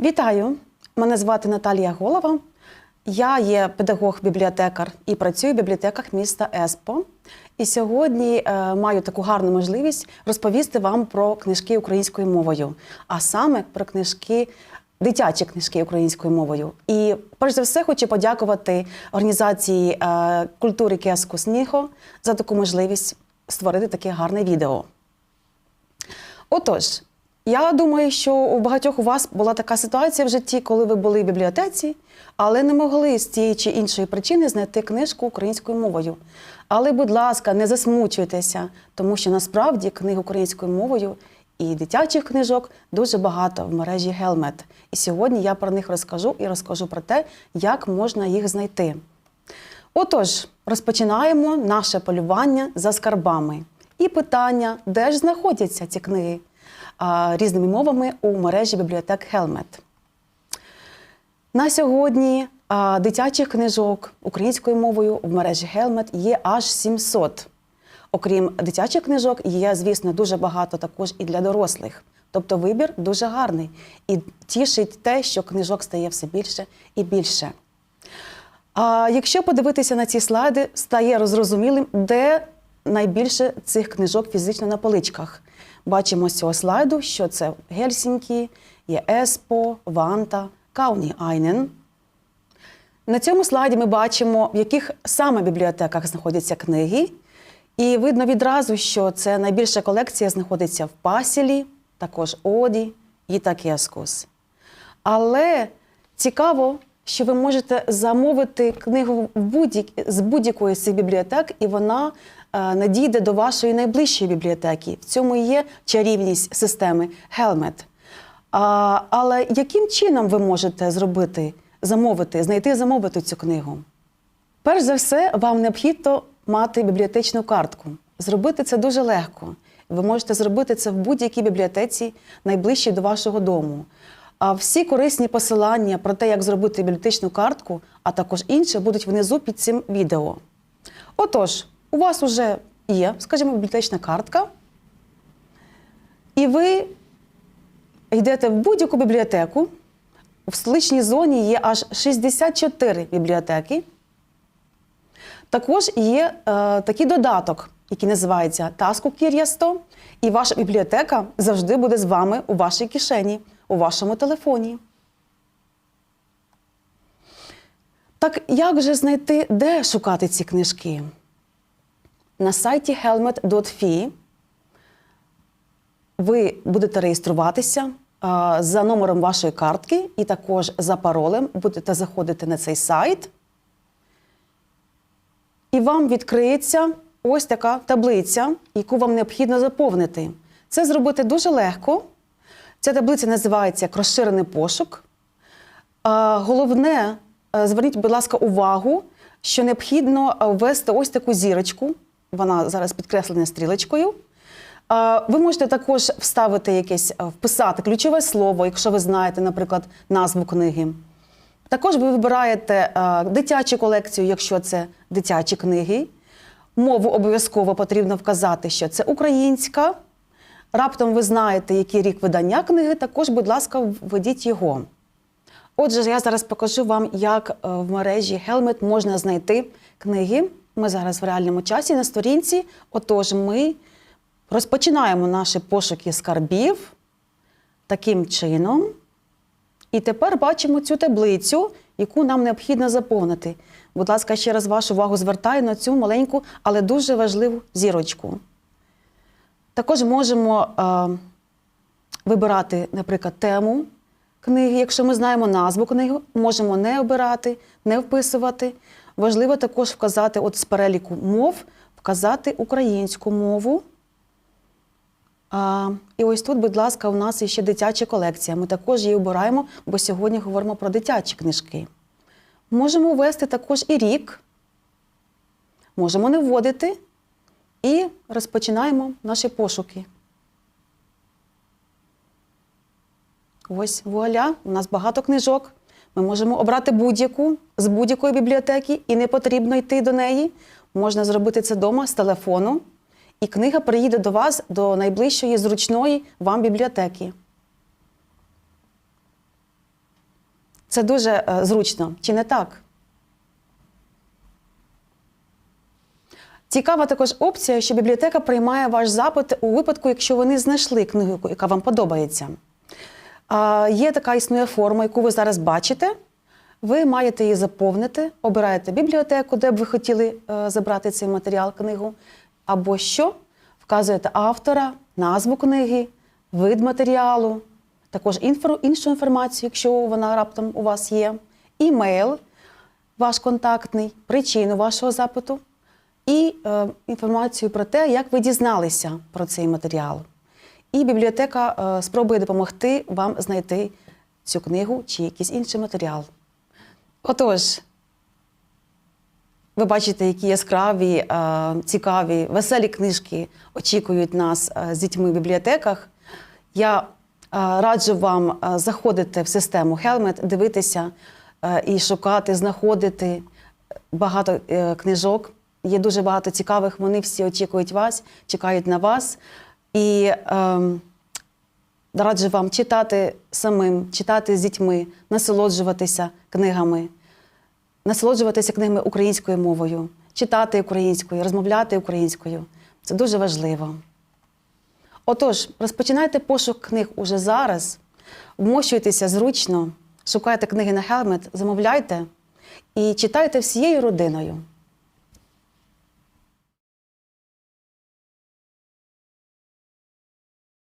Вітаю! Мене звати Наталія Голова. Я є педагог-бібліотекар і працюю в бібліотеках міста Еспо. І сьогодні е, маю таку гарну можливість розповісти вам про книжки українською мовою, а саме про книжки, дитячі книжки українською мовою. І перш за все хочу подякувати організації е, культури Кеску Сніго за таку можливість створити таке гарне відео. Отож, я думаю, що у багатьох у вас була така ситуація в житті, коли ви були в бібліотеці, але не могли з тієї чи іншої причини знайти книжку українською мовою. Але, будь ласка, не засмучуйтеся, тому що насправді книг українською мовою і дитячих книжок дуже багато в мережі Гелмет. І сьогодні я про них розкажу і розкажу про те, як можна їх знайти. Отож, розпочинаємо наше полювання за скарбами. І питання, де ж знаходяться ці книги різними мовами у мережі бібліотек Хелмет. На сьогодні дитячих книжок українською мовою в мережі Хелмет є аж 700. Окрім дитячих книжок, є, звісно, дуже багато також і для дорослих. Тобто вибір дуже гарний і тішить те, що книжок стає все більше і більше. А якщо подивитися на ці слайди, стає зрозумілим, де найбільше цих книжок фізично на поличках. Бачимо з цього слайду, що це Гельсінкі, є Еспо, Ванта, Кауні Айнен. На цьому слайді ми бачимо, в яких саме бібліотеках знаходяться книги. І видно відразу, що це найбільша колекція знаходиться в Пасілі, також Оді і Такескус. Але цікаво, що ви можете замовити книгу з будь-якої цих бібліотек, і вона е, надійде до вашої найближчої бібліотеки. В цьому є чарівність системи Helmet. А, але яким чином ви можете зробити, замовити, знайти замовити цю книгу? Перш за все, вам необхідно мати бібліотечну картку. Зробити це дуже легко. Ви можете зробити це в будь-якій бібліотеці, найближчій до вашого дому. А всі корисні посилання про те, як зробити бібліотечну картку, а також інше, будуть внизу під цим відео. Отож, у вас вже є, скажімо, бібліотечна картка, і ви йдете в будь-яку бібліотеку. В столичній зоні є аж 64 бібліотеки. Також є е, такий додаток, який називається Таску Кір'ясто, і ваша бібліотека завжди буде з вами у вашій кишені, у вашому телефоні. Так як же знайти, де шукати ці книжки? На сайті helmet.fi ви будете реєструватися за номером вашої картки і також за паролем будете заходити на цей сайт. І вам відкриється ось така таблиця, яку вам необхідно заповнити. Це зробити дуже легко. Ця таблиця називається як розширений пошук. Головне, зверніть, будь ласка, увагу, що необхідно ввести ось таку зірочку. Вона зараз підкреслена стрілочкою. Ви можете також вставити якесь, вписати ключове слово, якщо ви знаєте, наприклад, назву книги. Також ви вибираєте дитячу колекцію, якщо це дитячі книги. Мову обов'язково потрібно вказати, що це українська. Раптом ви знаєте, який рік видання книги, також, будь ласка, введіть його. Отже, я зараз покажу вам, як е, в мережі Helmet можна знайти книги. Ми зараз в реальному часі на сторінці. Отож, ми розпочинаємо наші пошуки скарбів таким чином. І тепер бачимо цю таблицю, яку нам необхідно заповнити. Будь ласка, ще раз вашу увагу звертаю на цю маленьку, але дуже важливу зірочку. Також можемо е, вибирати, наприклад, тему книги. Якщо ми знаємо назву книги, можемо не обирати, не вписувати. Важливо також вказати от з переліку мов, вказати українську мову. А, і ось тут, будь ласка, у нас є ще дитяча колекція. Ми також її обираємо, бо сьогодні говоримо про дитячі книжки. Можемо ввести також і рік, можемо не вводити і розпочинаємо наші пошуки. Ось вуаля, у нас багато книжок. Ми можемо обрати будь-яку з будь-якої бібліотеки, і не потрібно йти до неї. Можна зробити це вдома з телефону, і книга приїде до вас до найближчої зручної вам бібліотеки. Це дуже е, зручно, чи не так? Цікава також опція, що бібліотека приймає ваш запит у випадку, якщо вони знайшли книгу, яка вам подобається. А, Є така існує форма, яку ви зараз бачите. Ви маєте її заповнити, обираєте бібліотеку, де б ви хотіли е, забрати цей матеріал, книгу, або що, вказуєте автора, назву книги, вид матеріалу, також іншу інформацію, якщо вона раптом у вас є, імейл, ваш контактний, причину вашого запиту і е, інформацію про те, як ви дізналися про цей матеріал. І бібліотека е, спробує допомогти вам знайти цю книгу чи якийсь інший матеріал. Отож, ви бачите, які яскраві, е, цікаві, веселі книжки очікують нас е, з дітьми в бібліотеках. Я е, раджу вам е, заходити в систему Helmet, дивитися е, і шукати, знаходити багато е, книжок. Є дуже багато цікавих, вони всі очікують вас, чекають на вас. І ем, раджу вам читати самим, читати з дітьми, насолоджуватися книгами, насолоджуватися книгами українською мовою, читати українською, розмовляти українською. Це дуже важливо. Отож, розпочинайте пошук книг уже зараз, вмощуйтеся зручно, шукайте книги на Helmet, замовляйте і читайте всією родиною.